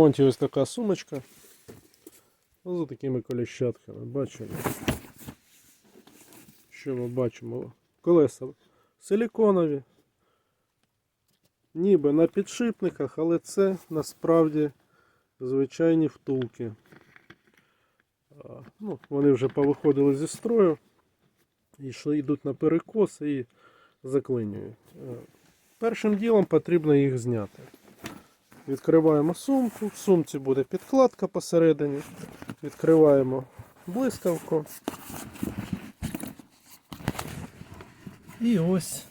Монті ось така сумочка. З такими коліщатками. Бачимо. Що ми бачимо? Колеса силіконові. Ніби на підшипниках, але це насправді звичайні втулки. Ну, вони вже повиходили зі строю. І йдуть на перекос і заклинюють. Е, Першим ділом потрібно їх зняти. Відкриваємо сумку, в сумці буде підкладка посередині. Відкриваємо блискавку. І ось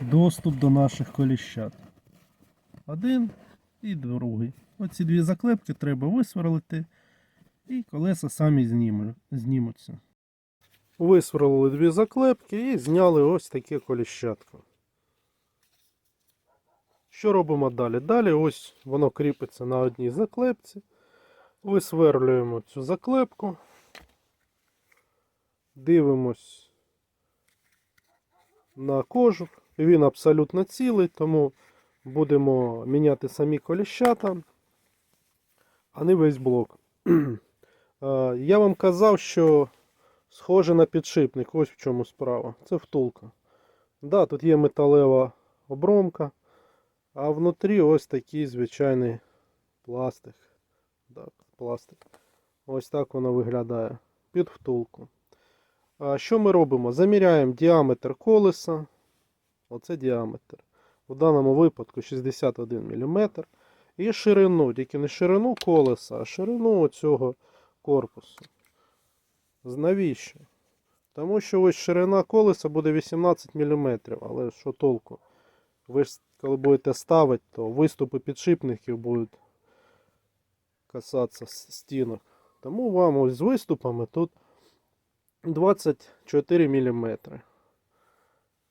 доступ до наших коліщат. Один і другий. Оці дві заклепки треба висверлити, і колеса самі знімуться. Висверлили дві заклепки і зняли ось таке коліщатко. Що робимо далі? Далі ось воно кріпиться на одній заклепці. Висверлюємо цю заклепку. Дивимось на кожух. Він абсолютно цілий, тому будемо міняти самі коліщата, а не весь блок. Я вам казав, що схоже на підшипник. Ось в чому справа. Це втулка. Да, тут є металева обромка. А внутрі ось такий звичайний пластик. Так, пластик. Ось так воно виглядає під втулку. А що ми робимо? Заміряємо діаметр колеса. Оце діаметр. У даному випадку 61 мм. І ширину, тільки не ширину колеса, а ширину цього корпусу. Навіщо? Тому що ось ширина колеса буде 18 мм, але що толку? Ви ж коли будете ставити, то виступи підшипників будуть касатися стінок. Тому вам ось з виступами тут 24 мм.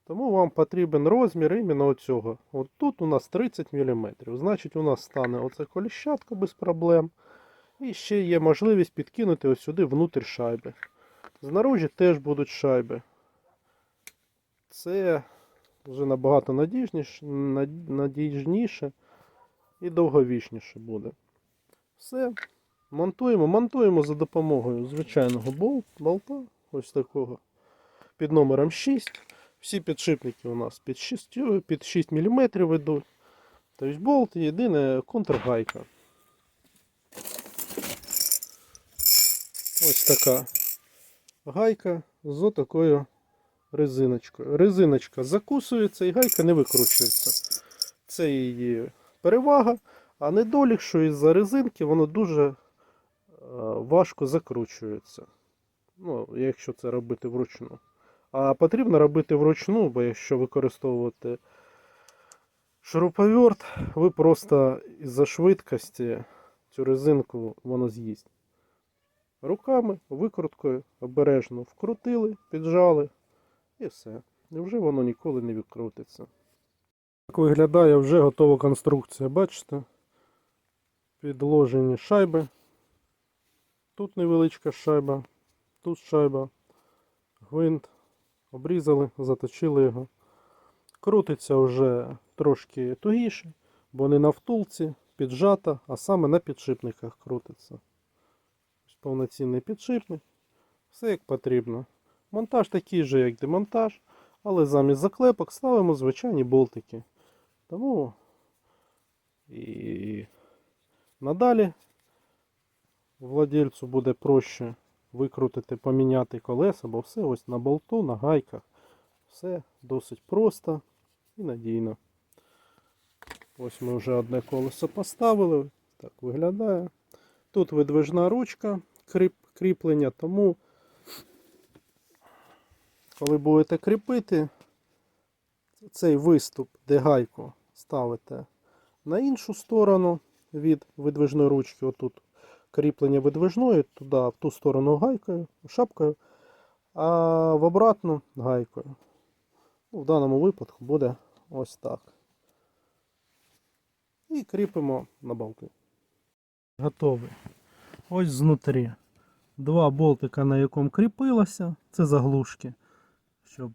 Тому вам потрібен розмір іменно цього. От тут у нас 30 мм. Значить, у нас стане оце коліщатка без проблем. І ще є можливість підкинути ось сюди внутрь шайби. Знаружі теж будуть шайби. Це вже набагато надіжніше, надіжніше і довговічніше буде. Все. Монтуємо. Монтуємо за допомогою звичайного бол- болта. Ось такого. Під номером 6. Всі підшипники у нас під 6, під 6 мм йдуть. Тобто болт єдине контргайка. Ось така гайка з такою резиночкою. Резиночка закусується і гайка не викручується. Це її перевага, а недолік, що із-за резинки воно дуже е, важко закручується. Ну, якщо це робити вручну. А потрібно робити вручну, бо якщо використовувати шуруповерт, ви просто із-за швидкості цю резинку воно з'їсть. Руками, викруткою, обережно вкрутили, піджали і все. І вже воно ніколи не відкрутиться. Так виглядає вже готова конструкція, бачите? Підложені шайби. Тут невеличка шайба, тут шайба, гвинт. Обрізали, заточили його. Крутиться вже трошки тугіше, бо не на втулці, піджата, а саме на підшипниках крутиться. Повноцінний підшипник. Все як потрібно. Монтаж такий же, як демонтаж, але замість заклепок ставимо звичайні болтики. Тому і надалі владельцю буде проще викрутити, поміняти колеса, бо все ось на болту, на гайках. Все досить просто і надійно. Ось ми вже одне колесо поставили. Так виглядає. Тут видвижна ручка кріп, кріплення, тому коли будете кріпити, цей виступ, де гайку ставите на іншу сторону від видвижної ручки, отут кріплення видвижної, туди, в ту сторону гайкою, шапкою, а в обратну гайкою. Ну, В даному випадку буде ось так. І кріпимо на болти. Готовий. Ось знутрі. Два болтика, на якому кріпилося, це заглушки, щоб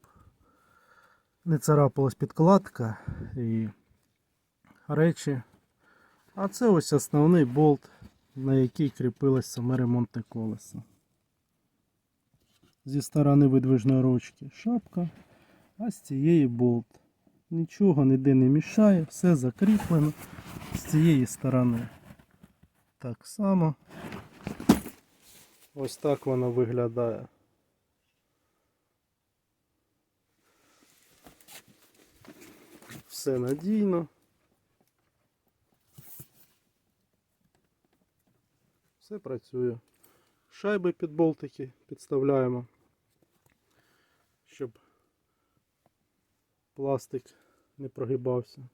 не царапалась підкладка і речі А це ось основний болт, на який кріпилось саме ремонтне колесо. Зі сторони видвижної ручки шапка, а з цієї болт. Нічого ніде не мішає, все закріплено з цієї сторони. Так само. Ось так воно виглядає. Все надійно. Все працює. Шайби під болтики підставляємо, щоб пластик не прогибався.